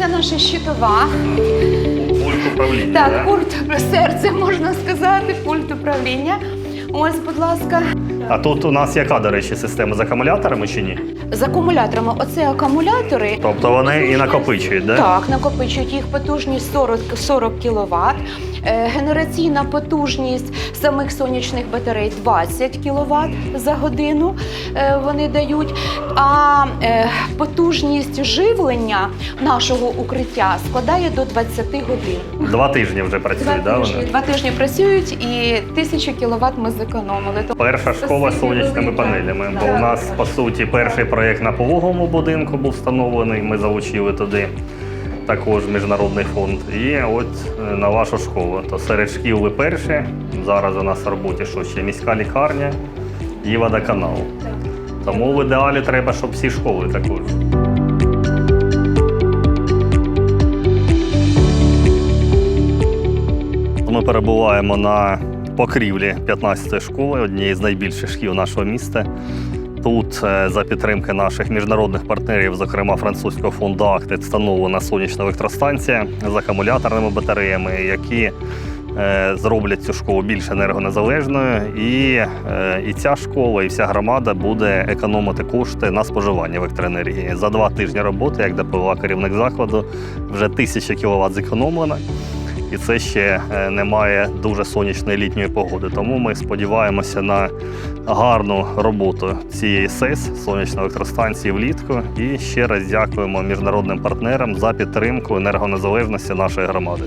Це наша щитова. Пульт управління. Так, да? пульт серце можна сказати, пульт управління. Ось, будь ласка, А тут у нас яка, до речі, система з акумуляторами чи ні? з акумуляторами. Оце акумулятори. Тобто вони і накопичують, да? Так, накопичують їх потужність 40, 40 кВт. Генераційна потужність самих сонячних батарей 20 кВт за годину е, вони дають. А е, потужність живлення нашого укриття складає до 20 годин. Два тижні вже працюють, да, Два тижні, вони? два тижні працюють і 1000 кВт ми зекономили. Перша школа з сонячними панелями. Бо у нас, по суті, перший проєкт на пологовому будинку був встановлений. Ми залучили туди також міжнародний фонд. І от е, на вашу школу. То серед шкіл ви перші. Зараз у нас в роботі що ще міська лікарня і водоканал. Тому в ідеалі треба, щоб всі школи також. Ми перебуваємо на покрівлі 15-ї школи, однієї з найбільших шкіл нашого міста. Тут е, за підтримки наших міжнародних партнерів, зокрема французького фонду «Актед», встановлена сонячна електростанція з акумуляторними батареями, які е, зроблять цю школу більш енергонезалежною. І, е, і ця школа, і вся громада буде економити кошти на споживання електроенергії. За два тижні роботи, як доповіла керівник закладу, вже тисяча кВт зекономлено. І це ще е, немає дуже сонячної літньої погоди. Тому ми сподіваємося на гарну роботу цієї СЕС сонячної електростанції влітку. І ще раз дякуємо міжнародним партнерам за підтримку енергонезалежності нашої громади.